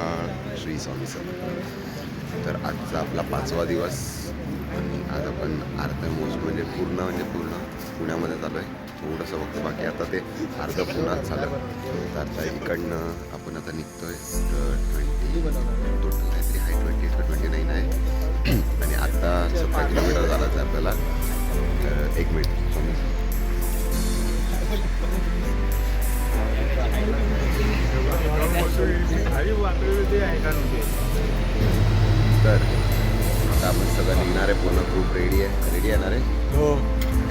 सकाळ श्री स्वामी समर्थ. तर आजचा आपला पाचवा दिवस आणि आज आपण अर्धं मोज म्हणजे पूर्ण म्हणजे पूर्ण पुण्यामध्ये चालू आहे. थोडंसं फक्त बाकी आता ते अर्धं पुण्यात झालं. तर आता इकडनं आपण आता निघतो आहे ट्वेंटी टोटल काहीतरी हाय ट्वेंटी का ट्वेंटी नाईन आहे. आणि आत्ता सतरा किलोमीटर झाला आहे आपल्याला. तर एक मिनिट. स्वामी तर आता आपण सगळं निघणार आहे पूर्ण ग्रुप रेडी आहे. रेडी आहे? ना रे हो.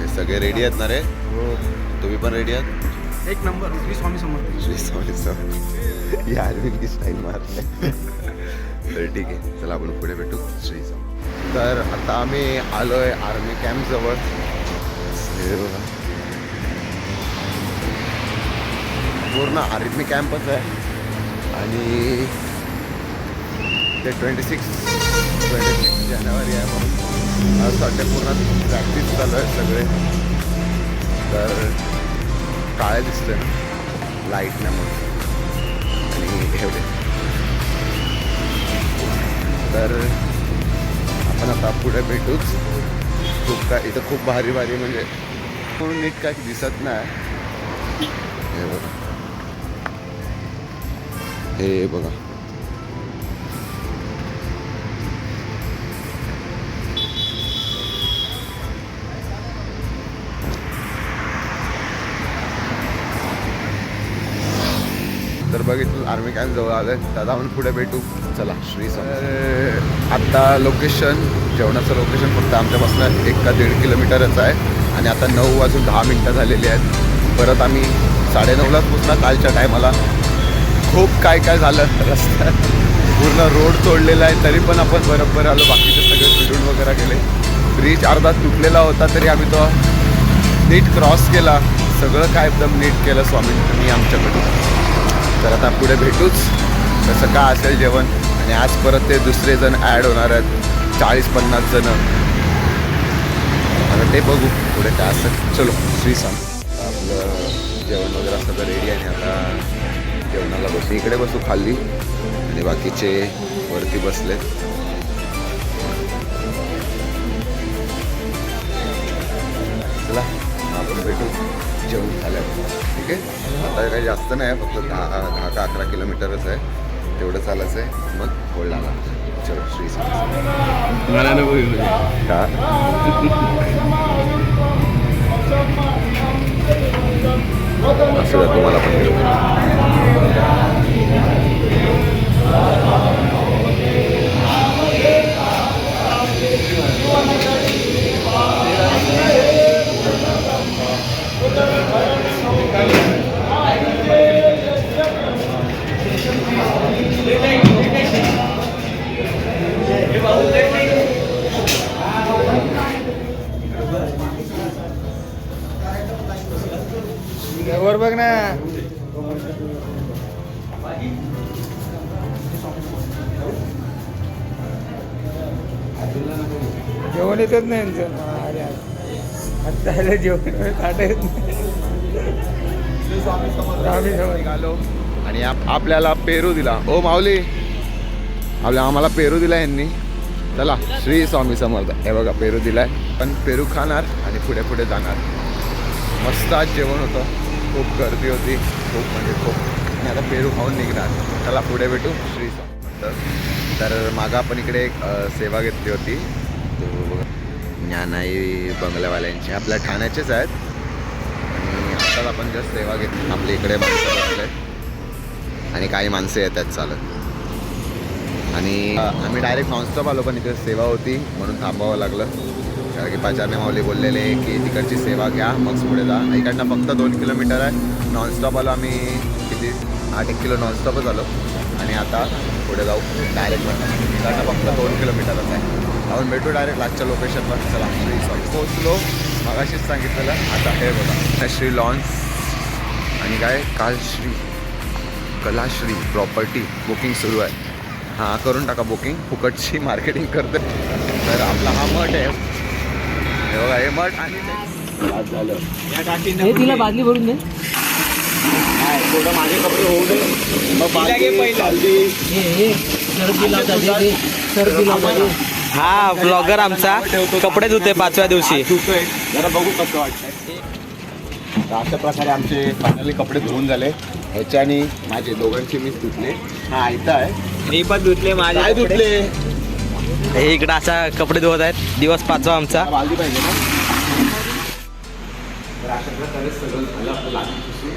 हे सगळे रेडी आहेत ना रे? हो. तुम्ही पण रेडी आहात? एक नंबर श्री स्वामी समर्थ. श्री स्वामी स्वामी या अरविंद की स्टाईल मारते तर ठीक आहे चला आपण पुढे भेटू. श्री स्वामी. तर आता आम्ही आलोय आर्मी कॅम्प जवळ. हे बघा. पूर्ण आर्मी कॅम्पच आहे. आणि ते ट्वेंटी सिक्स ट्वेंटी सिक्स जानेवारी आहे म्हणून. आज सध्या पूर्ण प्रॅक्टिस चालू आहे सगळे. तर काळे दिसले ना लाइट नाही म्हणून. आणि एवढे. तर आपण आता पुढे भेटूच. खूप काय इथं खूप भारी भारी म्हणजे कोण नीट काय दिसत नाही. हे बघा तर बघितलं आर्मी कॅम्प जवळ आलं दादा आपण पुढे भेटू. चला श्री स्वामी आत्ता लोकेशन जेवणाचं लोकेशन फक्त आमच्यापासून एक का दीड किलोमीटरच आहे. आणि आता नऊ वाजून दहा मिनटं झालेली आहेत. परत आम्ही साडेनऊलाच पोचला कालच्या टायमाला खूप काय काय झालं रस्त्यात. पूर्ण रोड तोडलेला आहे तरी पण आपण बरोबर आलो. बाकीचे सगळे फिरून वगैरे गेले. ब्रिज अर्धा तुटलेला होता तरी आम्ही तो नीट क्रॉस केला. सगळं काय एकदम नीट केलं स्वामींनी आमच्याकडून. तर आता पुढे भेटूच. कसं का असेल जेवण? आणि आज परत ते दुसरे जण ॲड होणार आहेत. चाळीस पन्नास जण. आता ते बघू पुढे काय असेल. चलो श्री सांग आपलं जेवण वगैरे सगळं रेडी आहे आणि आता जेवणाला बसू इकडे बसू खाल्ली. आणि बाकीचे वरती बसलेत चला आपण भेटू. जेवण झाल्यावर ठीक आहे? आता काही जास्त नाही आहे फक्त दहा दहा का अकरा किलोमीटरच आहे. तेवढं चालायचं आहे. मग बोलला चलो श्री. का? असं तुम्हाला पण वर बघ जेवण येतच नाही यांचं अरे आता आलं जेवण ताट येत नाही. स्वामी समर्थ. निघालो आणि आप- आपल्याला पेरू दिला. ओ माऊली. आपल्या आम्हाला पेरू दिला यांनी. चला श्री स्वामी समर्थ. हे बघा पेरू दिलाय. पण पेरू खाणार आणि पुढे पुढे जाणार. मस्त आज जेवण होतं. खूप गर्दी होती. खूप म्हणजे खूप आणि आता पेरू खाऊन निघणार. चला पुढे भेटू. श्री स्वामी. तर मागं आपण इकडे एक सेवा घेतली होती. बघा, ज्ञानाई बंगल्यावाल्यांची. आपल्या ठाण्याचेच आहेत. आणि आताच आपण जस्ट सेवा घेतली. आपल्या इकडे माणसं बसले. आणि काही माणसं येतात चालत. आणि आम्ही डायरेक्ट नॉनस्टॉप आलो पण इथे सेवा होती. म्हणून थांबावं लागलं. कारण की पाचारने माऊली बोललेले की तिकडची सेवा घ्या मग पुढे जा. इकडनं फक्त दोन किलोमीटर आहे. नॉनस्टॉप आलो आम्ही. आठ एक किलो नॉनस्टॉपच आलो आणि आता पुढे जाऊ डायरेक्ट इकडनं फक्त दोन किलोमीटरच आहे. आपण भेटू डायरेक्ट लास्टच्या लोकेशनवर चला. पोचलो मगाशीच सांगितलेलं. आता हे बघा. श्री लॉन्स आणि काय? काल श्री कलाश्री प्रॉपर्टी बुकिंग सुरू आहे. हां करून टाका बुकिंग फुकटची मार्केटिंग करते. तर आपला हा मठ आहे. हे बघा हे मठ आणि झालं. तिला बादली भरून दे. थोडं माझे कपडे होऊ दे. मग बाकी चालली. हा ब्लॉगर आमचा. कपडे धुते पाचव्या दिवशी. धुतोय. जरा बघू कसं वाटतंय. तर अशा प्रकारे आमचे फायनली कपडे धुवून झाले. ह्याच्यानी माझे दोघांचे मीच धुतले. हा आयता आहे. मी पण धुतले माझे काय धुतले? हे इकडे असा कपडे धुवत आहेत. दिवस पाचवा आमचा. पाहिजे ना? तर अशा प्रकारे सगळं झालं आपलं लागली पुसून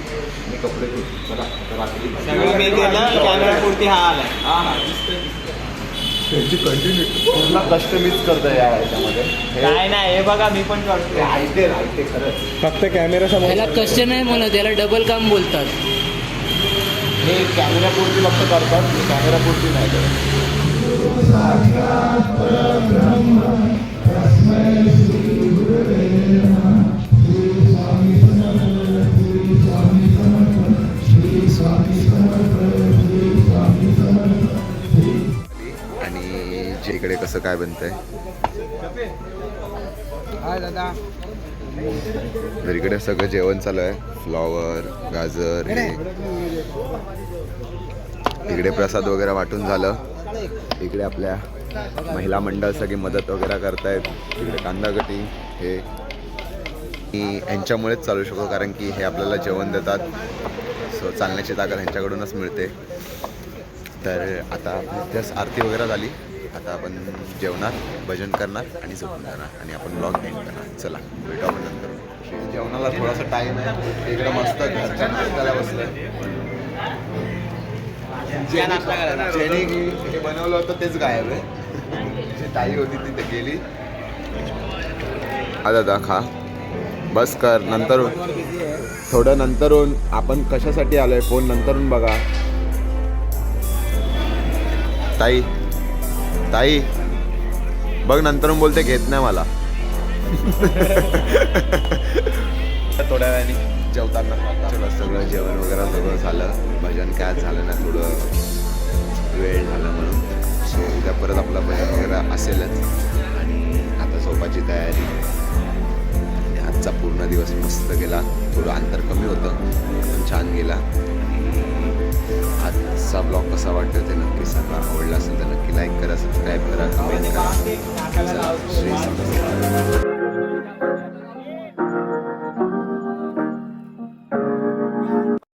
आणि कपडे धुतले. चला आता रात्री सगळं मी केलं कॅमेरा पुरती हा आलाय. हा हा त्यांची कंटिन्यू पूर्ण कष्ट मीच करतोय या ह्याच्यामध्ये. हे- काय नाही हे बघा मी पण हे करतो खरंच. फक्त कॅमेरा समोर त्याला कष्ट नाही म्हणत त्याला डबल काम बोलतात. हे कॅमेऱ्यापुरती फक्त करतात कॅमेऱ्यापुरती नाही करत. जे इकडे कसं काय बनतंय? तर इकडे सगळं जेवण चालू आहे. फ्लॉवर गाजर हे. इकडे प्रसाद वगैरे वाटून झालं. इकडे आपल्या महिला मंडळ सगळी मदत वगैरे करतायत. इकडे कांदा कटी हे. यांच्यामुळेच चालू शकतो कारण की हे आपल्याला जेवण देतात. सो चालण्याची ताकद ह्यांच्याकडूनच मिळते. तर आता इतिहास आरती वगैरे झाली. आता आपण जेवणार भजन करणार आणि झोपून जाणार. आणि आपण ब्लॉग एंड करणार. चला भेटू आपण नंतर. जेवणाला थोडासा टाईम आहे. इकडे मस्त घरच्या नाश्त्याला बसलं हे बनवलं होतं तेच गायब आहे. जी ताई होती ती ते गेली. हा दादा खा. बस कर नंतर थोडं नंतरून आपण कशासाठी आलोय फोन नंतरून बघा. ताई ताई बघ नंतरून बोलते घेत नाही मला. थोड्या वेळाने जेवताना. चला सगळं जेवण वगैरे सगळं झालं. भजन काय झालं ना थोडं वेळ झाला म्हणून. सो उद्या परत आपला भजन वगैरे असेलच. आणि आता झोपाची तयारी. आजचा पूर्ण दिवस मस्त गेला. थोडं अंतर कमी होतं. पण छान गेला. आजचा ब्लॉग कसा वाटतो ते नक्की सांगा. आवडला असेल तर नक्की लाईक करा सबस्क्राईब करा कमेंट करा. श्री.